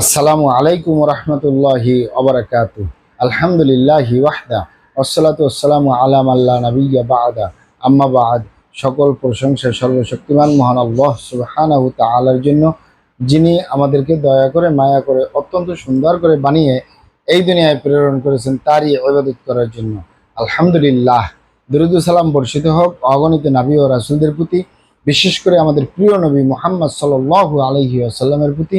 আসসালামু আলাইকুম রহমতুল্লাহি অবরাকাত আলহামদুলিল্লাহি ওয়াহদা আসসালাতু আসসালামু আলাম আল্লাহ নবিয়া বাদা। আম্মা বাদ, সকল প্রশংসা সর্বশক্তিমান মহান আল্লাহ সুবহানাহু তাআলার জন্য, যিনি আমাদেরকে দয়া করে, মায়া করে, অত্যন্ত সুন্দর করে বানিয়ে এই দুনিয়ায় প্রেরণ করেছেন তারই ইবাদত করার জন্য। আলহামদুলিল্লাহ। দুরুদ সালাম বর্ষিত হোক, অগণিত নাবী ও রাসুলদের প্রতি, বিশেষ করে আমাদের প্রিয় নবী মুহাম্মদ সাল্লাল্লাহু আলাইহি ওয়াসাল্লামের প্রতি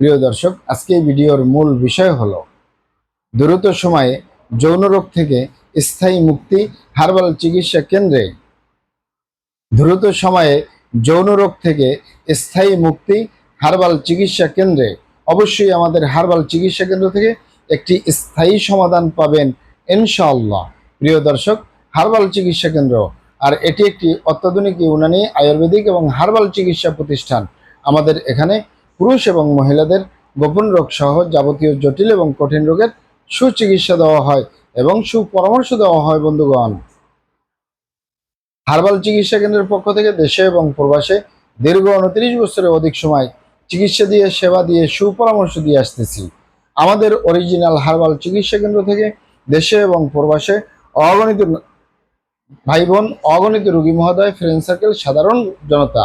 প্রিয় দর্শক, আজকে ভিডিওর মূল বিষয় হলো, দ্রুত সময়ে যৌন রোগ থেকে স্থায়ী মুক্তি হার্বাল চিকিৎসা কেন্দ্রে। দ্রুত সময়ে যৌন রোগ থেকে স্থায়ী মুক্তি হার্বাল চিকিৎসা কেন্দ্রে। অবশ্যই আমাদের হার্বাল চিকিৎসা কেন্দ্র থেকে একটি স্থায়ী সমাধান পাবেন ইনশাআল্লাহ। প্রিয় দর্শক, হার্বাল চিকিৎসা কেন্দ্র, আর এটি একটি অত্যাধুনিক ইউনানি আয়ুর্বেদিক এবং হার্বাল চিকিৎসা প্রতিষ্ঠান। আমাদের এখানে পুরুষ এবং মহিলাদের গোপন রোগ সহ যাবতীয় জটিল এবং কঠিন রোগের সুচিকিৎসা দেওয়া হয় এবং সুপরামর্শ দেওয়া হয় বন্ধুগণ। হার্বাল চিকিৎসা কেন্দ্রের পক্ষ থেকে দেশে এবং প্রবাসে দীর্ঘ উনত্রিশ বছরের অধিক সময় চিকিৎসা দিয়ে, সেবা দিয়ে, সুপরামর্শ দিয়ে আসতেছি। আমাদের অরিজিনাল হার্বাল চিকিৎসা কেন্দ্র থেকে দেশে এবং প্রবাসে অগণিত ভাই বোন অগণিত রোগী মহোদয় ফ্রেন্ড সার্কেল সাধারণ জনতা।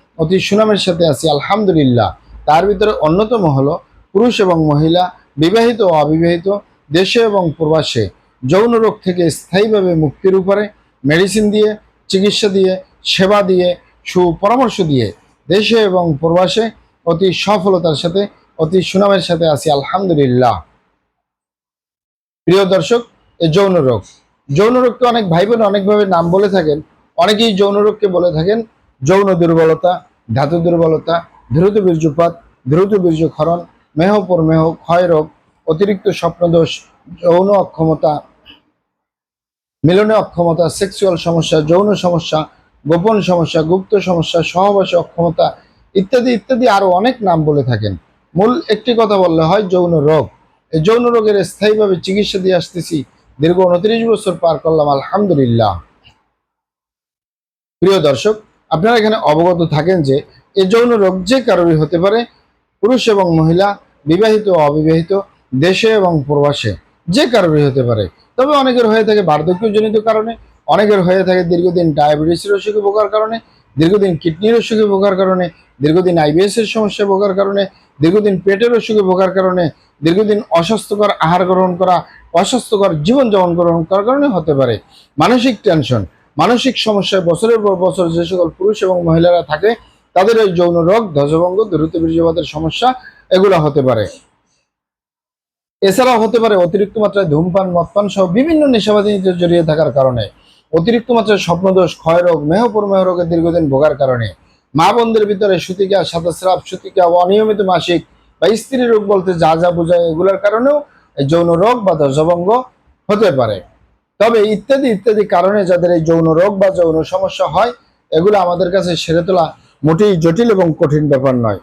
অতি সুনামের সাথে আছি, আলহামদুলিল্লাহ। তার ভিতরে অন্যতম হলো পুরুষ এবং মহিলা, বিবাহিত ও অবিবাহিত, দেশে এবং প্রবাসে। যৌন রোগ থেকে স্থায়ীভাবে মুক্তির উপরে মেডিসিন দিয়ে, চিকিৎসা দিয়ে, সেবা দিয়ে, সুপরামর্শ দিয়ে দেশে এবং প্রবাসে অতি সফলতার সাথে, অতি সুনামের সাথে আছি, আলহামদুলিল্লাহ। প্রিয় দর্শক, এ যৌন রোগ। যৌন রোগকে অনেক ভাই বোন অনেকভাবে নাম বলে থাকেন। অনেকেই যৌন রোগকে বলে থাকেন যৌন দুর্বলতা। ধাতু দুর্বলতা, দ্রুত বীর্যপাত, দ্রুত বীর্যক্ষরণ, মেহ প্রমেহ ক্ষয় রোগ, অতিরিক্ত স্বপ্নদোষ, যৌন অক্ষমতা, মিলনে অক্ষমতা সেক্সুয়াল সমস্যা, যৌন সমস্যা, গোপন সমস্যা, গুপ্ত সমস্যা সহবাসে অক্ষমতা ইত্যাদি ইত্যাদি আরও অনেক নাম বলে থাকেন। মূল একটি কথা বললে হয় যৌন রোগ। এই যৌন রোগের স্থায়ীভাবে চিকিৎসা দিয়ে আসতেছি। দীর্ঘ উনত্রিশ বছর পার করলাম, আলহামদুলিল্লাহ। প্রিয় দর্শক আপনারা এখানে অবগত থাকেন যে এ যৌন রোগ যে কারোরই হতে পারে, পুরুষ এবং মহিলা, বিবাহিত অবিবাহিত, দেশে এবং প্রবাসে, যে কারোরই হতে পারে। তবে অনেকের হয়ে থাকে বার্ধক্যজনিত কারণে, অনেকের হয়ে থাকে দীর্ঘদিন ডায়াবেটিসের অসুখে ভোগার কারণে, দীর্ঘদিন কিডনির অসুখে ভোগার কারণে, দীর্ঘদিন আইবিএস এর সমস্যা ভোগার কারণে, দীর্ঘদিন পেটের অসুখে ভোগার কারণে, দীর্ঘদিন অস্বাস্থ্যকর আহার গ্রহণ করা, অস্বাস্থ্যকর জীবনযাপন গ্রহণ করার কারণে হতে পারে। মানসিক টেনশন মানসিক সমস্যায় বছরের পর বছর যে সকল পুরুষ এবং মহিলারা থাকে, তাদের এই যৌন রোগ, ধ্বজভঙ্গ, দ্রুত বীর্যপাতের সমস্যা, এগুলো হতে পারে। এছাড়াও হতে পারে অতিরিক্ত মাত্রায় ধূমপান, মদপান সহ বিভিন্ন নেশাবাদীতে জড়িয়ে থাকার কারণে। অতিরিক্ত মাত্রায় স্বপ্নদোষ ক্ষয় রোগ মেহপরমেহ রোগের দীর্ঘদিন ভোগার কারণে। মা বোনদের ভিতরে সুতিকা, সাদাস্রাব, সুতিকা অনিয়মিত মাসিক বা স্ত্রী রোগ বলতে যা যা বোঝায় এগুলোর কারণেও যৌন রোগ বা ধ্বজভঙ্গ হতে পারে। তবে ইত্যাদি ইত্যাদি কারণে যাদের এই যৌন রোগ বা যৌন সমস্যা হয়, এগুলো আমাদের কাছে সেরে তোলা মোটেই জটিল এবং কঠিন ব্যাপার নয়।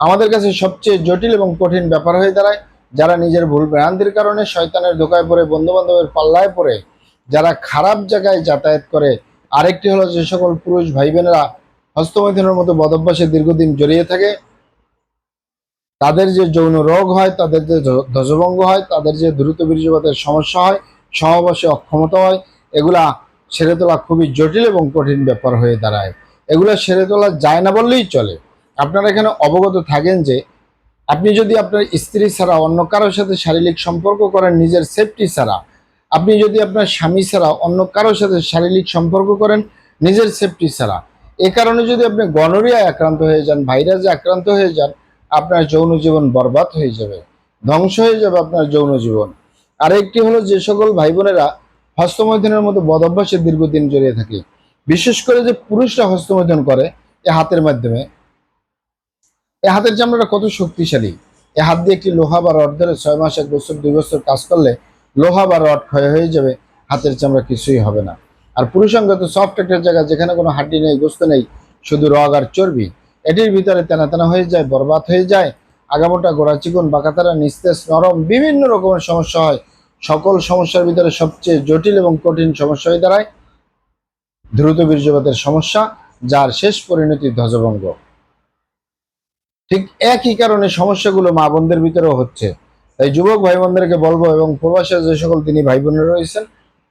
আমাদের কাছে সবচেয়ে জটিল এবং কঠিন ব্যাপার হয়ে দাঁড়ায় যারা নিজের ভুল ভ্রান্তির কারণে শয়তানের ধোকায় পড়ে বন্ধু বান্ধবের পাল্লায় পড়ে, যারা খারাপ জায়গায় যাতায়াত করে। আরেকটি হলো যে সকল পুরুষ ভাই বোনেরা হস্তমৈথুনের মতো বদভ্যাসে দীর্ঘদিন জড়িয়ে থাকে। তাদের যে যৌন রোগ হয়, তাদের যে ধ্বজভঙ্গ হয়, তাদের যে দ্রুত বীর্যপাতের সমস্যা হয় সহবাসে অক্ষমতা হয়, এগুলা সেরে তোলা খুবই জটিল এবং কঠিন ব্যাপার হয়ে দাঁড়ায়। এগুলা সেরে তোলা যায় না বললেই চলে। আপনারা এখানে অবগত থাকেন যে, আপনি যদি আপনার স্ত্রী ছাড়া অন্য কারোর সাথে শারীরিক সম্পর্ক করেন, নিজের সেফটি ছাড়া, আপনি যদি আপনার স্বামী ছাড়া অন্য কারোর সাথে শারীরিক সম্পর্ক করেন, নিজের সেফটি ছাড়া, এ কারণে যদি আপনি গনোরিয়ায় আক্রান্ত হয়ে যান, ভাইরাসে আক্রান্ত হয়ে যান, আপনার যৌন জীবন বরবাদ হয়ে যাবে, ধ্বংস হয়ে যাবে আপনার যৌন জীবন আর একটি হলো যে সকল ভাই বোনেরা হস্তমৈথুনের মতো বদভ্যাসে দীর্ঘদিন জড়িয়ে থাকে। বিশেষ করে যে পুরুষরা হস্তমৈথুন করে এ হাতের মাধ্যমে। এ হাতের চামড়াটা কত শক্তিশালী। এ হাত দিয়ে একটি লোহা বা রড ধরে ছয় মাস, এক বছর, দুই বছর কাজ করলে লোহা বা রড ক্ষয় হয়ে যাবে, হাতের চামড়া কিছুই হবে না। আর পুরুষাঙ্গ তো সফট একটা জায়গা যেখানে কোনো হাড্ডি নেই, গোস্ত নেই, শুধু রগ আর চর্বি, এটির ভিতরে তেনা তেনা হয়ে যায়, বরবাদ হয়ে যায়, আগামোটা গোড়া চিকুন বাঁকাতারা নিস্তেজ, নরম, বিভিন্ন রকমের সমস্যা হয় সকল সমস্যার ভিতরে সবচেয়ে জটিল এবং কঠিন সমস্যা হয়ে দাঁড়ায়। দ্রুত বীর্যপাতের সমস্যা, যার শেষ পরিণতি ধ্বজভঙ্গ। ঠিক একই কারণে সমস্যাগুলো মা বোনদের ভিতরেও হচ্ছে। তাই যুবক ভাই বোনদেরকে বলব এবং প্রবাসে যে সকল তিনি ভাই বোনেরা রয়েছেন,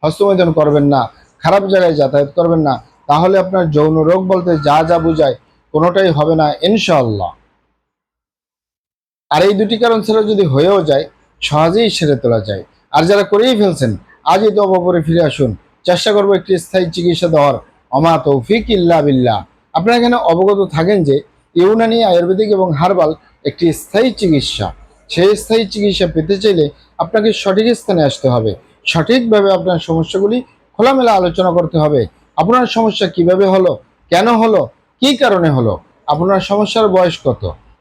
হস্তমৈথুন করবেন না, খারাপ জায়গায় যাতায়াত করবেন না, তাহলে আপনার যৌন রোগ বলতে যা যা বুঝায় কোনোটাই হবে না, ইনশাআল্লাহ। আর এই দুটি কারণ ছাড়া যদি হয়েও যায়, সহজেই সেরে তোলা যায়। আর যারা করেই ফেলছেন, আজই তো অপরে ফিরে আসুন। চেষ্টা করব একটি স্থায়ী চিকিৎসা দেওয়ার। অমা তৌফিক ইল্লা বিল্লা আপনারা এখানে অবগত থাকেন যে ইউনানি, আয়ুর্বেদিক এবং হার্বাল একটি স্থায়ী চিকিৎসা। সেই স্থায়ী চিকিৎসা পেতে চাইলে আপনাকে সঠিক স্থানে আসতে হবে। সঠিকভাবে আপনার সমস্যাগুলি খোলামেলা আলোচনা করতে হবে। আপনার সমস্যা কীভাবে হলো, কেন হলো, কি কারণে হলো, আপনার সমস্যার বয়স কত?